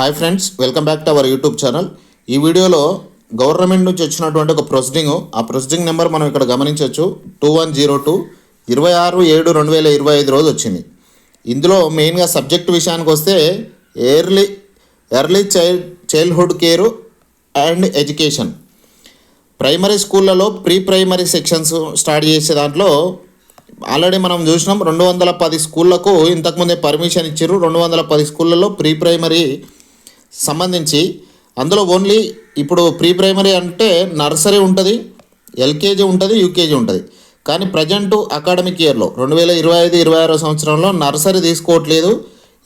Hi friends welcome back to our YouTube channel ఈ వీడియోలో government నుంచి వచ్చినటువంటి ఒక ప్రొసీడింగ్ ఆ ప్రొసీడింగ్ నెంబర్ మనం ఇక్కడ గమనించవచ్చు. టూ వన్ జీరో టూ ఇరవై ఆరు ఏడు రెండు వేల ఇరవై ఐదు రోజు వచ్చింది. ఇందులో మెయిన్గా సబ్జెక్ట్ విషయానికి వస్తే early early child childhood care and education primary స్కూళ్ళలో ప్రీ ప్రైమరీ సెక్షన్స్ స్టార్ట్ చేసే దాంట్లో ఆల్రెడీ మనం చూసినాం. రెండు వందల పది స్కూళ్ళకు ఇంతకుముందే పర్మిషన్ ఇచ్చారు రెండు వందల పది స్కూళ్ళలో ప్రీ ప్రైమరీ సంబంధించి అందులో ఓన్లీ ఇప్పుడు ప్రీ ప్రైమరీ అంటే నర్సరీ ఉంటుంది ఎల్కేజీ ఉంటుంది యూకేజీ ఉంటుంది. కానీ ప్రజెంట్ అకాడమిక్ ఇయర్లో రెండు వేల ఇరవై ఐదు ఇరవై ఆరో సంవత్సరంలో నర్సరీ తీసుకోవట్లేదు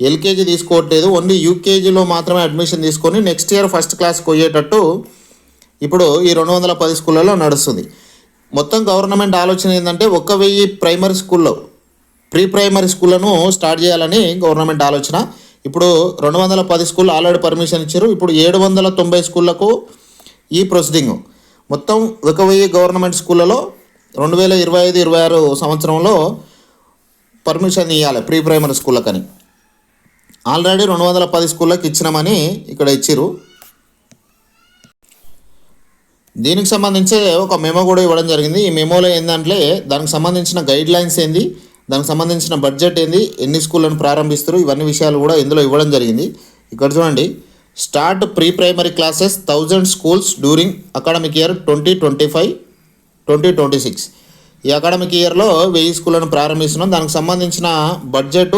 ఎల్కేజీ తీసుకోవట్లేదు ఓన్లీ యూకేజీలో మాత్రమే అడ్మిషన్ తీసుకొని నెక్స్ట్ ఇయర్ ఫస్ట్ క్లాస్కి పోయేటట్టు ఇప్పుడు ఈ రెండు వందల పది స్కూళ్ళలో నడుస్తుంది. మొత్తం గవర్నమెంట్ ఆలోచన ఏంటంటే ఒక వెయ్యి ప్రైమరీ స్కూల్లో ప్రీ ప్రైమరీ స్కూళ్ళను స్టార్ట్ చేయాలని గవర్నమెంట్ ఆలోచన. ఇప్పుడు రెండు వందల పది స్కూల్ ఆల్రెడీ పర్మిషన్ ఇచ్చారు. ఇప్పుడు ఏడు వందల తొంభై స్కూళ్ళకు ఈ ప్రొసీడింగ్. మొత్తం ఒక వెయ్యి గవర్నమెంట్ స్కూళ్ళలో రెండు వేల ఇరవై ఐదు ఇరవై ఆరు సంవత్సరంలో పర్మిషన్ ఇవ్వాలి ప్రీ ప్రైమరీ స్కూళ్ళకని. ఆల్రెడీ రెండు వందల పది స్కూళ్ళకి ఇచ్చినామని ఇక్కడ ఇచ్చారు దీనికి సంబంధించి ఒక మెమో కూడా ఇవ్వడం జరిగింది. ఈ మెమోలో ఏంటంటే దానికి సంబంధించిన గైడ్ లైన్స్ ఏంది? దానికి సంబంధించిన బడ్జెట్ ఏంది? ఎన్ని స్కూళ్ళను ప్రారంభిస్తారు ఇవన్నీ విషయాలు కూడా ఇందులో ఇవ్వడం జరిగింది. ఇక్కడ చూడండి. Start pre primary classes thousand schools during academic year twenty twenty five twenty twenty six. ఈ అకాడమిక్ ఇయర్లో వెయ్యి స్కూళ్ళను ప్రారంభిస్తున్నాం. దానికి సంబంధించిన budget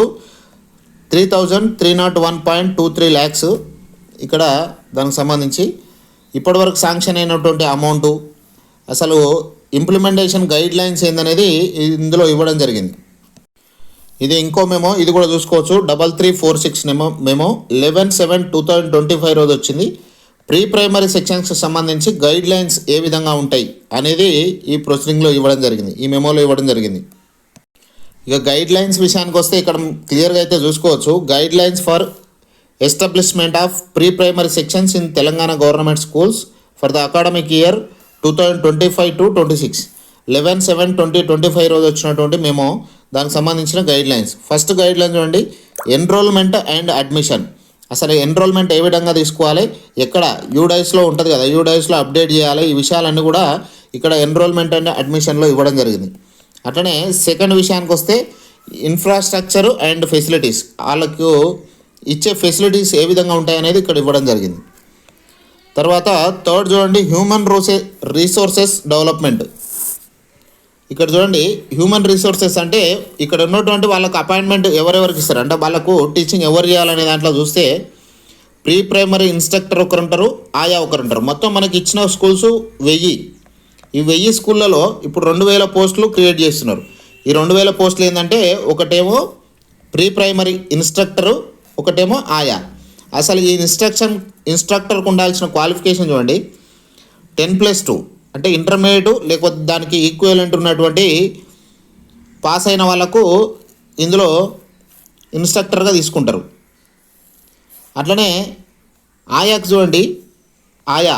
three thousand three not one point two three lakhs. ఇక్కడ దానికి సంబంధించి ఇప్పటివరకు శాంక్షన్ అయినటువంటి అమౌంటు అసలు ఇంప్లిమెంటేషన్ గైడ్ లైన్స్ ఏందనేది ఇందులో ఇవ్వడం జరిగింది. ఇది ఇంకో మెమో ఇది కూడా చూసుకోవచ్చు. Double three four six memo మేము eleven seven two thousand twenty five రోజు వచ్చింది. ప్రీ ప్రైమరీ సెక్షన్స్కి సంబంధించి గైడ్ లైన్స్ ఏ విధంగా ఉంటాయి అనేది ఈ ప్రొసీడింగ్లో ఇవ్వడం జరిగింది. ఈ మెమోలో ఇవ్వడం జరిగింది. ఇక గైడ్ లైన్స్ విషయానికి వస్తే ఇక్కడ క్లియర్గా అయితే చూసుకోవచ్చు. Guidelines for establishment of pre primary sections in Telangana government schools for the academic year two thousand twenty five to twenty six eleven seven twenty twenty five రోజు వచ్చినటువంటి మేము దానికి సంబంధించిన guide lines first guide line చూడండి. Enrolment and admission అసలు enrolment ఏ విధంగా తీసుకోవాలి? ఎక్కడ? యూడైస్లో ఉంటుంది కదా. యూడైస్లో అప్డేట్ చేయాలి. ఈ విషయాలన్నీ కూడా ఇక్కడ ఎన్రోల్మెంట్ అండ్ అడ్మిషన్లో ఇవ్వడం జరిగింది. అట్లనే సెకండ్ విషయానికి వస్తే ఇన్ఫ్రాస్ట్రక్చర్ అండ్ ఫెసిలిటీస్ వాళ్ళకు ఇచ్చే ఫెసిలిటీస్ ఏ విధంగా ఉంటాయనేది ఇక్కడ ఇవ్వడం జరిగింది. తర్వాత థర్డ్ చూడండి. హ్యూమన్ రోసె రీసోర్సెస్ డెవలప్మెంట్ ఇక్కడ చూడండి హ్యూమన్ రిసోర్సెస్ అంటే ఇక్కడ ఉన్నటువంటి వాళ్ళకు అపాయింట్మెంట్ ఎవరెవరికి ఇస్తారు? అంటే వాళ్ళకు టీచింగ్ ఎవరు చేయాలనే దాంట్లో చూస్తే ప్రీ ప్రైమరీ ఇన్స్ట్రక్టర్ ఒకరు ఉంటారు ఆయా ఒకరు ఉంటారు మొత్తం మనకి ఇచ్చిన స్కూల్స్ వెయ్యి. ఈ వెయ్యి స్కూళ్ళలో ఇప్పుడు రెండు వేల పోస్టులు క్రియేట్ చేస్తున్నారు. ఈ రెండు వేల పోస్టులు ఏంటంటే ఒకటేమో ప్రీ ప్రైమరీ ఇన్స్ట్రక్టరు ఒకటేమో ఆయా. అసలు ఈ ఇన్స్ట్రక్షన్ ఇన్స్ట్రక్టర్కు ఉండాల్సిన క్వాలిఫికేషన్ చూడండి టెన్ ప్లస్ టూ అంటే ఇంటర్మీడియట్ లేకపోతే దానికి ఈక్వలెంట్ ఉన్నటువంటి పాస్ అయిన వాళ్ళకు ఇందులో ఇన్స్ట్రక్టర్గా తీసుకుంటారు. అట్లనే ఆయాకు చూడండి. ఆయా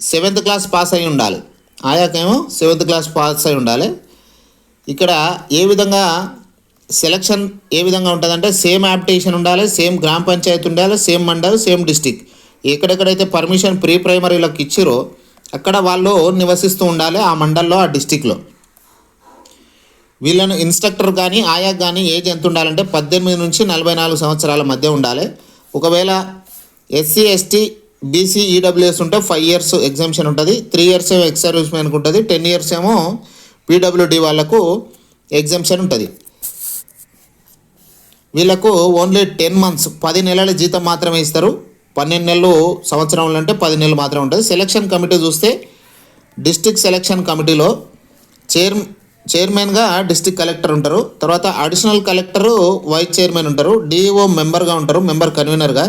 సెవెంత్ క్లాస్ పాస్ అయి ఉండాలి. ఆయాకేమో సెవెంత్ క్లాస్ పాస్ అయి ఉండాలి. ఇక్కడ ఏ విధంగా సెలక్షన్ ఏ విధంగా ఉంటుందంటే సేమ్ యాప్టేషన్ ఉండాలి సేమ్ గ్రామ పంచాయతీ ఉండాలి సేమ్ మండల్ సేమ్ డిస్టిక్ ఎక్కడెక్కడైతే పర్మిషన్ ప్రీ ప్రైమరీలకు ఇచ్చిరో అక్కడ వాళ్ళు నివసిస్తూ ఉండాలి ఆ మండల్లో ఆ డిస్టిక్లో. వీళ్ళను ఇన్స్ట్రక్టర్ కానీ ఆయా కానీ ఏజ్ ఎంత ఉండాలంటే పద్దెనిమిది నుంచి నలభై నాలుగు సంవత్సరాల మధ్య ఉండాలి. ఒకవేళ ఎస్సీ ఎస్టీ బీసీ ఈడబ్ల్యూఎస్ ఉంటే ఫైవ్ ఇయర్స్ ఎగ్జామ్షన్ ఉంటుంది త్రీ ఇయర్స్ ఏమో ఎక్స్ సర్వీస్ మ్యాన్కి ఉంటుంది టెన్ ఇయర్స్ ఏమో పీడబ్ల్యూడి వాళ్ళకు ఎగ్జామ్షన్ ఉంటుంది. వీళ్ళకు ఓన్లీ టెన్ మంత్స్ పది నెలల జీతం మాత్రమే ఇస్తారు. పన్నెండు నెలలు సంవత్సరంలో అంటే పది నెలలు మాత్రమే ఉంటుంది. సెలక్షన్ కమిటీ చూస్తే డిస్టిక్ సెలక్షన్ కమిటీలో చైర్ చైర్మన్గా డిస్టిక్ కలెక్టర్ ఉంటారు. తర్వాత అడిషనల్ కలెక్టరు వైస్ చైర్మన్ ఉంటారు. డిఈఓ మెంబర్గా ఉంటారు మెంబర్ కన్వీనర్గా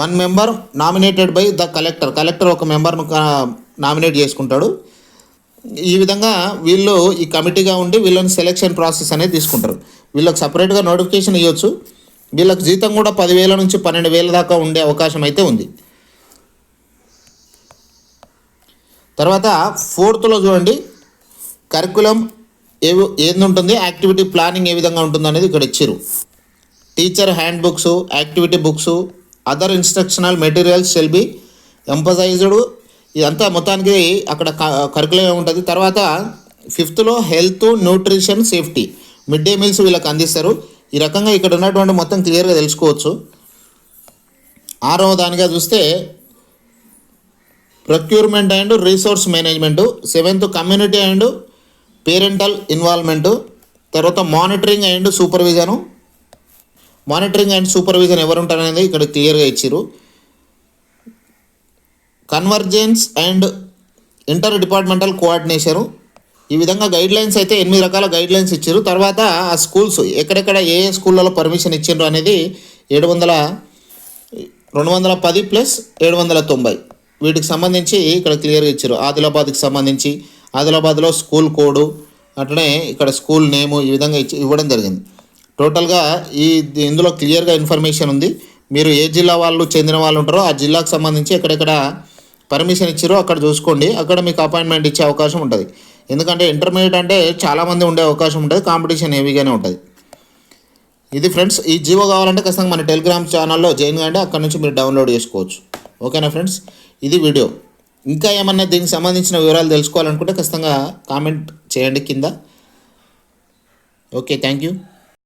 one member nominated by the collector collector ఒక మెంబర్ను నామినేట్ చేసుకుంటాడు. ఈ విధంగా వీళ్ళు ఈ కమిటీగా ఉండి వీళ్ళని సెలెక్షన్ ప్రాసెస్ అనేది తీసుకుంటారు. వీళ్ళకి సపరేట్గా నోటిఫికేషన్ ఇవ్వచ్చు. వీళ్ళకి జీతం కూడా పదివేల నుంచి పన్నెండు వేల దాకా ఉండే అవకాశం అయితే ఉంది. తర్వాత ఫోర్త్లో చూడండి. కరికులం ఏ ఏంది ఉంటుంది యాక్టివిటీ ప్లానింగ్ ఏ విధంగా ఉంటుంది అనేది ఇక్కడ ఇచ్చారు. Teacher handbooks activity books other instructional materials shall be emphasised. ఇదంతా మొత్తానికి అక్కడ కరికులం ఉంటుంది తర్వాత ఫిఫ్త్లో health nutrition safety. Mid day meals వీళ్ళకి అందిస్తారు. ఈ రకంగా ఇక్కడ ఉన్నటువంటి మొత్తం క్లియర్గా తెలుసుకోవచ్చు. ఆరవ దానిగా చూస్తే procurement and resource management seventh community and parental involvement తర్వాత monitoring and supervision monitoring and supervision ఎవరు ఉంటారనేది ఇక్కడ క్లియర్గా ఇచ్చారు convergence and inter departmental coordination ఈ విధంగా గైడ్ లైన్స్ అయితే ఎనిమిది రకాల గైడ్ లైన్స్ ఇచ్చారు. తర్వాత ఆ స్కూల్స్ ఎక్కడెక్కడ ఏ ఏ స్కూళ్ళలో పర్మిషన్ ఇచ్చిండ్రు అనేది ఏడు వందల రెండు వందల పది ప్లస్ ఏడు వందల తొంభై. వీటికి సంబంధించి ఇక్కడ క్లియర్గా ఇచ్చారు. ఆదిలాబాద్కి సంబంధించి ఆదిలాబాద్లో స్కూల్ కోడు అట్లనే ఇక్కడ స్కూల్ నేము ఈ విధంగా ఇచ్చి ఇవ్వడం జరిగింది. టోటల్గా ఈ ఇందులో క్లియర్గా ఇన్ఫర్మేషన్ ఉంది. మీరు ఏ జిల్లా వాళ్ళు చెందిన వాళ్ళు ఉంటారో ఆ జిల్లాకు సంబంధించి ఎక్కడెక్కడ పర్మిషన్ ఇచ్చారో అక్కడ చూసుకోండి. అక్కడ మీకు అపాయింట్మెంట్ ఇచ్చే అవకాశం ఉంటుంది. ఎందుకంటే ఇంటర్మీడియట్ అంటే చాలామంది ఉండే అవకాశం ఉంటుంది. కాంపిటీషన్ హెవీగానే ఉంటుంది. ఇది ఫ్రెండ్స్ ఈ జీవో కావాలంటే ఖచ్చితంగా మన టెలిగ్రామ్ ఛానల్లో జాయిన్ కాండి. అక్కడ నుంచి మీరు డౌన్లోడ్ చేసుకోవచ్చు. ఓకేనా ఫ్రెండ్స్ ఇది వీడియో ఇంకా ఏమన్నా దీనికి సంబంధించిన వివరాలు తెలుసుకోవాలనుకుంటే ఖచ్చితంగా కామెంట్ చేయండి కింద. Okay thank you